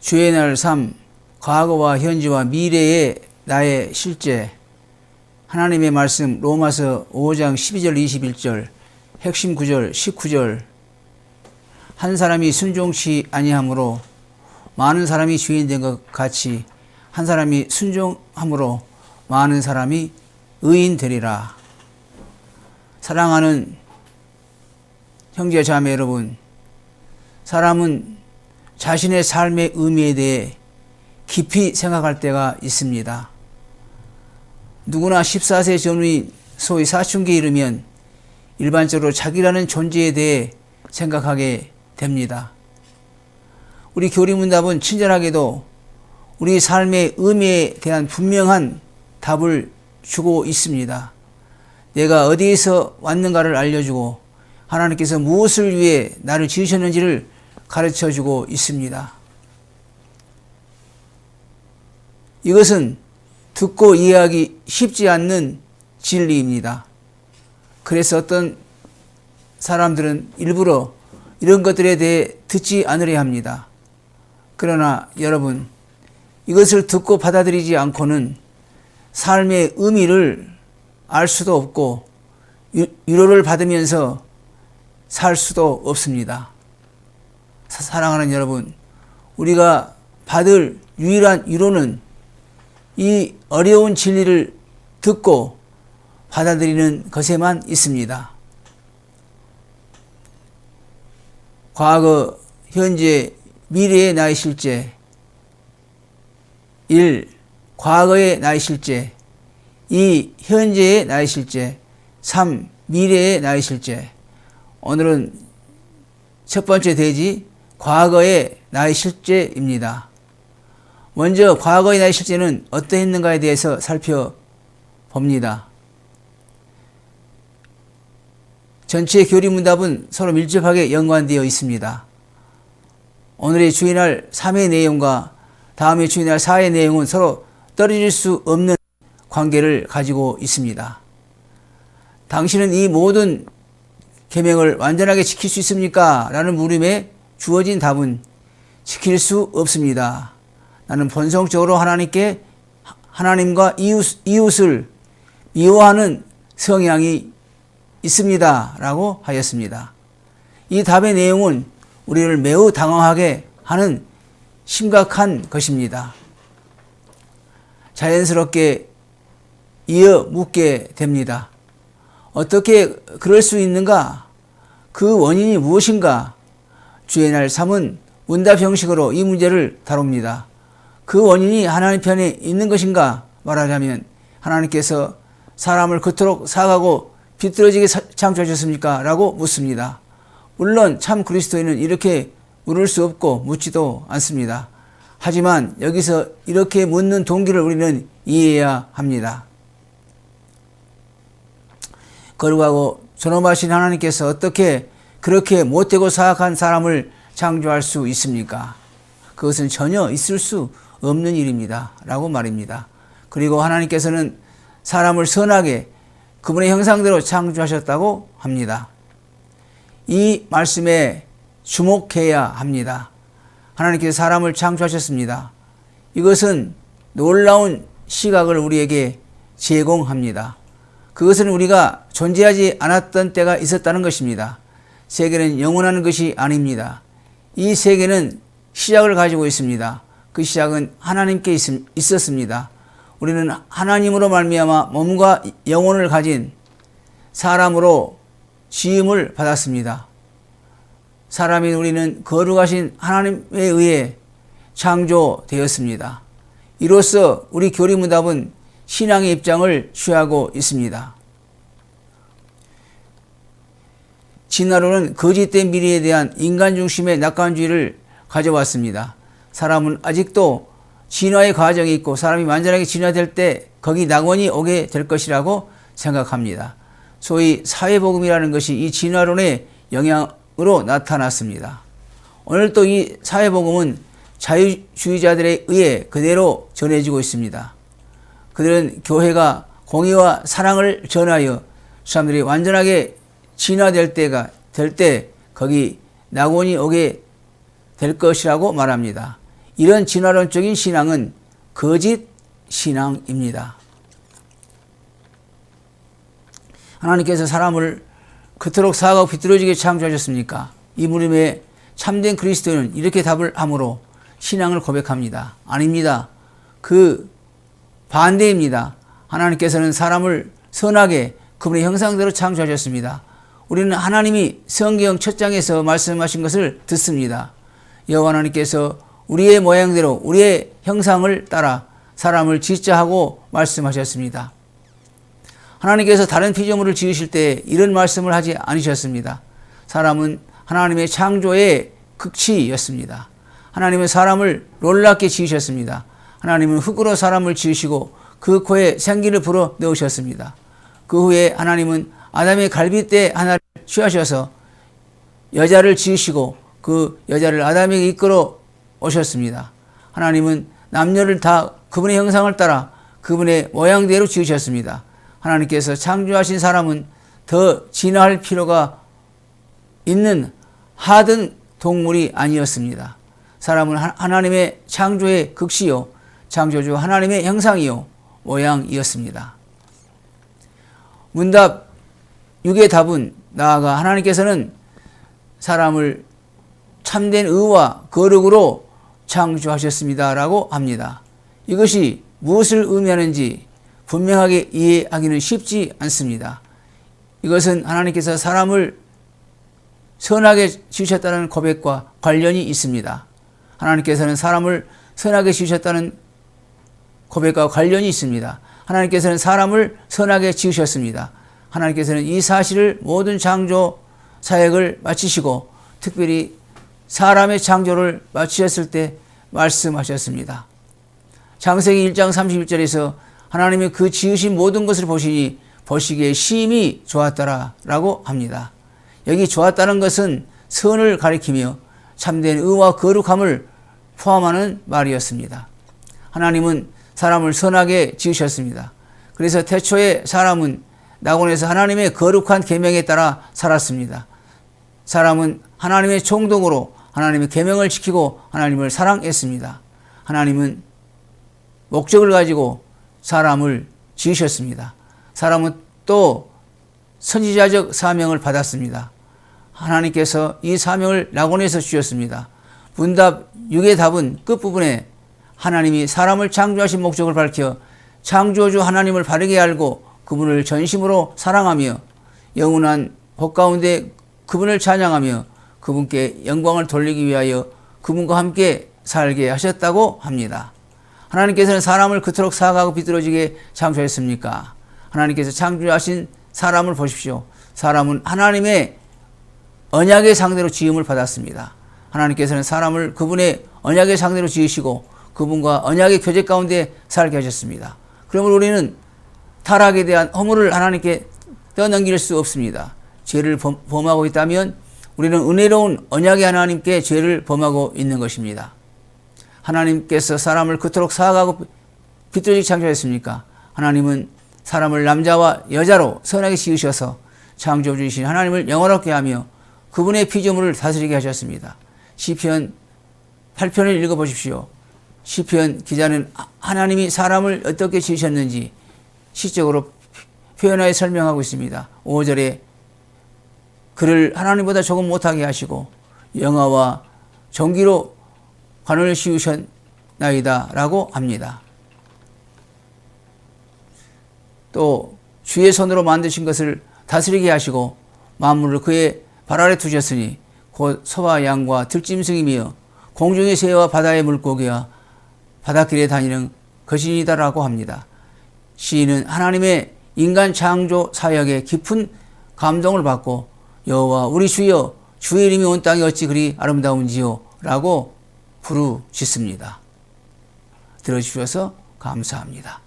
주의 날 삶, 과거와 현재와 미래의 나의 실제, 하나님의 말씀 로마서 5장 12절 21절 핵심 구절 19절 한 사람이 순종치 아니함으로 많은 사람이 주인 된 것 같이 한 사람이 순종함으로 많은 사람이 의인 되리라. 사랑하는 형제 자매 여러분, 사람은 자신의 삶의 의미에 대해 깊이 생각할 때가 있습니다. 누구나 14세 전후인 소위 사춘기에 이르면 일반적으로 자기라는 존재에 대해 생각하게 됩니다. 우리 교리문답은 친절하게도 우리 삶의 의미에 대한 분명한 답을 주고 있습니다. 내가 어디에서 왔는가를 알려주고 하나님께서 무엇을 위해 나를 지으셨는지를 가르쳐 주고 있습니다. 이것은 듣고 이해하기 쉽지 않는 진리입니다. 그래서 어떤 사람들은 일부러 이런 것들에 대해 듣지 않으려 합니다. 그러나 여러분, 이것을 듣고 받아들이지 않고는 삶의 의미를 알 수도 없고 위로를 받으면서 살 수도 없습니다. 사랑하는 여러분, 우리가 받을 유일한 위로는 이 어려운 진리를 듣고 받아들이는 것에만 있습니다. 과거, 현재, 미래의 나의 실제 1. 과거의 나의 실제 2. 현재의 나의 실제 3. 미래의 나의 실제 오늘은 첫 번째 대지 과거의 나의 실제입니다. 먼저 과거의 나의 실제는 어떠했는가에 대해서 살펴봅니다. 전체 교리문답은 서로 밀접하게 연관되어 있습니다. 오늘의 주의날 3의 내용과 다음의 주의날 4의 내용은 서로 떨어질 수 없는 관계를 가지고 있습니다. 당신은 이 모든 계명을 완전하게 지킬 수 있습니까? 라는 물음에 주어진 답은 지킬 수 없습니다. 나는 본성적으로 하나님께 하나님과 이웃, 이웃을 미워하는 성향이 있습니다. 라고 하였습니다. 이 답의 내용은 우리를 매우 당황하게 하는 심각한 것입니다. 자연스럽게 이어 묻게 됩니다. 어떻게 그럴 수 있는가? 그 원인이 무엇인가? 주의 날 3은 문답 형식으로 이 문제를 다룹니다. 그 원인이 하나님 편에 있는 것인가? 말하자면 하나님께서 사람을 그토록 사가고 비뚤어지게 창조하셨습니까? 라고 묻습니다. 물론 참 그리스도인은 이렇게 물을 수 없고 묻지도 않습니다. 하지만 여기서 이렇게 묻는 동기를 우리는 이해해야 합니다. 거룩하고 존엄하신 하나님께서 어떻게 그렇게 못되고 사악한 사람을 창조할 수 있습니까? 그것은 전혀 있을 수 없는 일입니다. 라고 말입니다. 그리고 하나님께서는 사람을 선하게 그분의 형상대로 창조하셨다고 합니다. 이 말씀에 주목해야 합니다. 하나님께서 사람을 창조하셨습니다. 이것은 놀라운 시각을 우리에게 제공합니다. 그것은 우리가 존재하지 않았던 때가 있었다는 것입니다. 세계는 영원한 것이 아닙니다. 이 세계는 시작을 가지고 있습니다. 그 시작은 하나님께 있었습니다. 우리는 하나님으로 말미암아 몸과 영혼을 가진 사람으로 지음을 받았습니다. 사람인 우리는 거룩하신 하나님에 의해 창조되었습니다. 이로써 우리 교리 문답은 신앙의 입장을 취하고 있습니다. 진화론은 거짓된 미래에 대한 인간 중심의 낙관주의를 가져왔습니다. 사람은 아직도 진화의 과정이 있고 사람이 완전하게 진화될 때 거기 낙원이 오게 될 것이라고 생각합니다. 소위 사회복음이라는 것이 이 진화론의 영향으로 나타났습니다. 오늘 또 이 사회복음은 자유주의자들에 의해 그대로 전해지고 있습니다. 그들은 교회가 공의와 사랑을 전하여 사람들이 완전하게 진화될 때가 될 때 거기 낙원이 오게 될 것이라고 말합니다. 이런 진화론적인 신앙은 거짓 신앙입니다. 하나님께서 사람을 그토록 사하고 비뚤어지게 창조하셨습니까? 이 물음에 참된 그리스도는 이렇게 답을 함으로 신앙을 고백합니다. 아닙니다. 그 반대입니다. 하나님께서는 사람을 선하게 그분의 형상대로 창조하셨습니다. 우리는 하나님이 성경 첫 장에서 말씀하신 것을 듣습니다. 여호와 하나님께서 우리의 모양대로 우리의 형상을 따라 사람을 짓자 하고 말씀하셨습니다. 하나님께서 다른 피조물을 지으실 때 이런 말씀을 하지 않으셨습니다. 사람은 하나님의 창조의 극치였습니다. 하나님은 사람을 놀랍게 지으셨습니다. 하나님은 흙으로 사람을 지으시고 그 코에 생기를 불어 넣으셨습니다. 그 후에 하나님은 아담의 갈빗대 하나를 취하셔서 여자를 지으시고 그 여자를 아담에게 이끌어 오셨습니다. 하나님은 남녀를 다 그분의 형상을 따라 그분의 모양대로 지으셨습니다. 하나님께서 창조하신 사람은 더 진화할 필요가 있는 하든 동물이 아니었습니다. 사람은 하나님의 창조의 극시요, 창조주 하나님의 형상이요, 모양이었습니다. 문답 6의 답은 나아가 하나님께서는 사람을 참된 의와 거룩으로 창조하셨습니다라고 합니다. 이것이 무엇을 의미하는지 분명하게 이해하기는 쉽지 않습니다. 이것은 하나님께서 사람을 선하게 지으셨다는 고백과 관련이 있습니다. 하나님께서는 사람을 선하게 지으셨다는 고백과 관련이 있습니다. 하나님께서는 사람을 선하게 지으셨습니다. 하나님께서는 이 사실을 모든 창조 사역을 마치시고 특별히 사람의 창조를 마치셨을 때 말씀하셨습니다. 장세기 1장 31절에서 하나님이 그 지으신 모든 것을 보시니 보시기에 심히 좋았더라라고 합니다. 여기 좋았다는 것은 선을 가리키며 참된 의와 거룩함을 포함하는 말이었습니다. 하나님은 사람을 선하게 지으셨습니다. 그래서 태초에 사람은 낙원에서 하나님의 거룩한 계명에 따라 살았습니다. 사람은 하나님의 총독으로 하나님의 계명을 지키고 하나님을 사랑했습니다. 하나님은 목적을 가지고 사람을 지으셨습니다. 사람은 또 선지자적 사명을 받았습니다. 하나님께서 이 사명을 낙원에서 주셨습니다. 문답 6의 답은 끝부분에 하나님이 사람을 창조하신 목적을 밝혀 창조주 하나님을 바르게 알고 그분을 전심으로 사랑하며 영원한 복 가운데 그분을 찬양하며 그분께 영광을 돌리기 위하여 그분과 함께 살게 하셨다고 합니다. 하나님께서는 사람을 그토록 사악하고 비뚤어지게 창조했습니까? 하나님께서 창조하신 사람을 보십시오. 사람은 하나님의 언약의 상대로 지음을 받았습니다. 하나님께서는 사람을 그분의 언약의 상대로 지으시고 그분과 언약의 교제 가운데 살게 하셨습니다. 그러므로 우리는 타락에 대한 허물을 하나님께 떠넘길 수 없습니다. 죄를 범하고 있다면 우리는 은혜로운 언약의 하나님께 죄를 범하고 있는 것입니다. 하나님께서 사람을 그토록 사악하고 비뚤어지게 창조했습니까? 하나님은 사람을 남자와 여자로 선하게 지으셔서 창조주이신 하나님을 영원롭게 하며 그분의 피조물을 다스리게 하셨습니다. 시편 8편을 읽어보십시오. 시편 기자는 하나님이 사람을 어떻게 지으셨는지 시적으로 표현하여 설명하고 있습니다. 5절에 그를 하나님보다 조금 못하게 하시고 영화와 전기로 관을 씌우셨나이다 라고 합니다. 또 주의 손으로 만드신 것을 다스리게 하시고 만물을 그의 발 아래 두셨으니 곧 소와 양과 들짐승이며 공중의 새와 바다의 물고기와 바닷길에 다니는 거신이다라고 합니다. 시인은 하나님의 인간 창조 사역에 깊은 감동을 받고 여호와 우리 주여 주의 이름이 온 땅이 어찌 그리 아름다운지요 라고 부르짖습니다. 들어주셔서 감사합니다.